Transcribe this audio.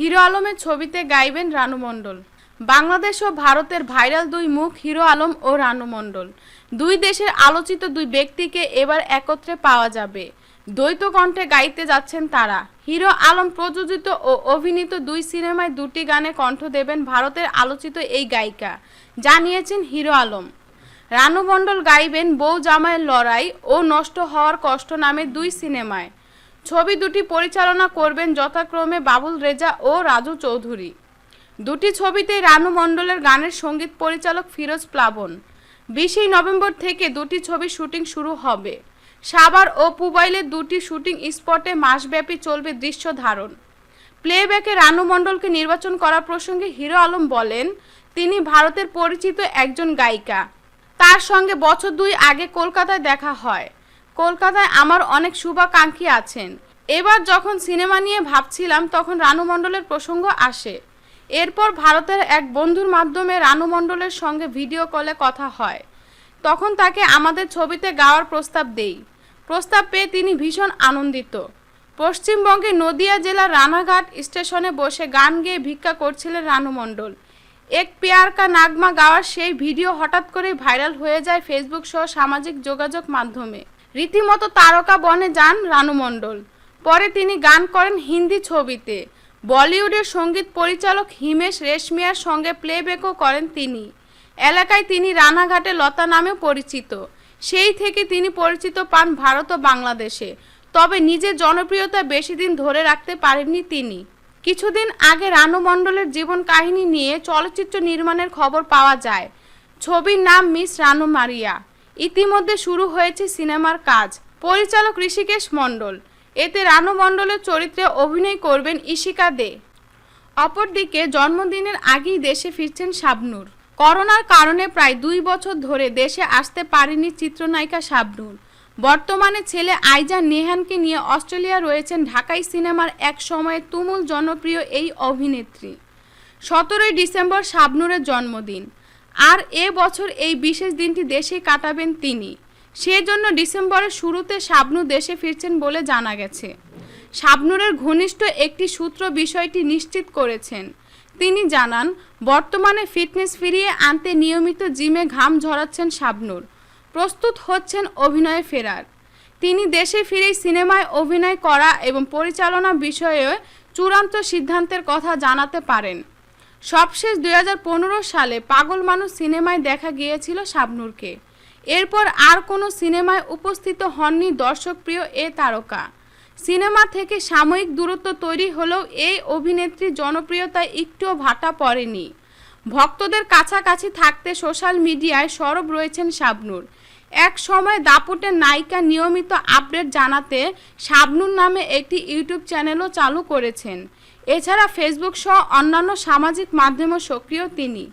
Hero আলমের ছবিতে গাইবেন রানু মণ্ডল। বাংলাদেশ ও ভারতের ভাইরাল দুই মুখ, হিরো আলম ও রানু মণ্ডল। দুই দেশের আলোচিত দুই ব্যক্তিকে এবার একত্রে পাওয়া যাবে। দ্বৈত কণ্ঠে গাইতে যাচ্ছেন তারা। হিরো আলম প্রযোজিত ও অভিনীত দুই সিনেমায় দুটি গানে কণ্ঠ দেবেন ভারতের আলোচিত এই গায়িকা। জানিয়েছেন হিরো আলম। রানু মণ্ডল গাইবেন বউ জামাইয়ের লড়াই ও নষ্ট হওয়ার কষ্ট নামে দুই সিনেমায়। ছবি দুটি পরিচালনা করবেন যথাক্রমে বাবুল রেজা ও রাজু চৌধুরী। দুটি ছবিতেই রানু মণ্ডলের গানের সংগীত পরিচালক ফিরোজ প্লাবন। বিশে নভেম্বর থেকে দুটি ছবি শুটিং শুরু হবে। সাভার ও পুবাইলের দুটি শুটিং স্পটে মাসব্যাপী চলবে দৃশ্য ধারণ। প্লেব্যাকে রানু মণ্ডলকে নির্বাচন করা প্রসঙ্গে হিরো আলম বলেন, তিনি ভারতের পরিচিত একজন গায়িকা। তার সঙ্গে বছর দুই আগে কলকাতায় দেখা হয়। কলকাতায় আমার অনেক শুভাকাঙ্ক্ষী আছেন। এবার যখন সিনেমা নিয়ে ভাবছিলাম, তখন রানু মণ্ডলের প্রসঙ্গ আসে। এরপর ভারতের এক বন্ধুর মাধ্যমে রানু মণ্ডলের সঙ্গে ভিডিও কলে কথা হয়। তখন তাকে আমাদের ছবিতে গাওয়ার প্রস্তাব দেই। প্রস্তাব পেয়ে তিনি ভীষণ আনন্দিত। পশ্চিমবঙ্গে নদিয়া জেলার রানাঘাট স্টেশনে বসে গান গেয়ে ভিক্ষা করছিলেন রানু মণ্ডল। এক পেয়ার কা নাগমা গাওয়ার সেই ভিডিও হঠাৎ করেই ভাইরাল হয়ে যায় ফেসবুক সহ সামাজিক যোগাযোগ মাধ্যমে। রীতিমতো তারকা বনে যান রানু মণ্ডল। পরে তিনি গান করেন হিন্দি ছবিতে। বলিউডের সংগীত পরিচালক হিমেশ রেশমিয়ার সঙ্গে প্লেব্যাকও করেন তিনি। এলাকায় তিনি রানাঘাটে লতা নামেও পরিচিত। সেই থেকে তিনি পরিচিত পান ভারত ও বাংলাদেশে। তবে নিজের জনপ্রিয়তা বেশি দিন ধরে রাখতে পারেননি তিনি। কিছুদিন আগে রানু মণ্ডলের জীবন কাহিনী নিয়ে চলচ্চিত্র নির্মাণের খবর পাওয়া যায়। ছবির নাম মিস রানু মারিয়া। ইতিমধ্যে শুরু হয়েছে সিনেমার কাজ। পরিচালক ঋষিকেশ মণ্ডল। এতে রানু মণ্ডলের চরিত্রে অভিনয় করবেন ইশিকা দে। অপরদিকে জন্মদিনের আগেই দেশে ফিরছেন শাবনূর। করোনার কারণে প্রায় দুই বছর ধরে দেশে আসতে পারেনি চিত্রনায়িকা শাবনুর। বর্তমানে ছেলে আইজা নেহানকে নিয়ে অস্ট্রেলিয়া রয়েছেন ঢাকাই সিনেমার এক সময়ে তুমুল জনপ্রিয় এই অভিনেত্রী। সতেরোই ডিসেম্বর শাবনূরের জন্মদিন। আর এ বছর এই বিশেষ দিনটি দেশেই কাটাবেন তিনি। সেজন্য ডিসেম্বরের শুরুতে শাবনূর দেশে ফিরছেন বলে জানা গেছে। শাবনূরের ঘনিষ্ঠ একটি সূত্র বিষয়টি নিশ্চিত করেছেন। তিনি জানান, বর্তমানে ফিটনেস ফিরিয়ে আনতে নিয়মিত জিমে ঘাম ঝরাচ্ছেন শাবনূর। প্রস্তুত হচ্ছেন অভিনয়ে ফেরার। তিনি দেশে ফিরেই সিনেমায় অভিনয় করা এবং পরিচালনা বিষয়ে চূড়ান্ত সিদ্ধান্তের কথা জানাতে পারেন। সবশেষ দু হাজার পনেরো সালে পাগল মানুষ সিনেমায় দেখা গিয়েছিল শাবনূরকে। এরপর আর কোনো সিনেমায় উপস্থিত হননি দর্শকপ্রিয় এ তারকা। সিনেমা থেকে সাময়িক দূরত্ব তৈরি হলেও এই অভিনেত্রীর জনপ্রিয়তায় একটুও ভাটা পড়েনি। ভক্তদের কাছাকাছি থাকতে সোশ্যাল মিডিয়ায় সরব রয়েছেন শাবনূর। এক সময় দাপুটের নায়িকা নিয়মিত আপডেট জানাতে শাবনুর নামে একটি ইউটিউব চ্যানেলও চালু করেছেন। এছাড়া ফেসবুক সহ অন্যান্য সামাজিক মাধ্যমেও সক্রিয় তিনি।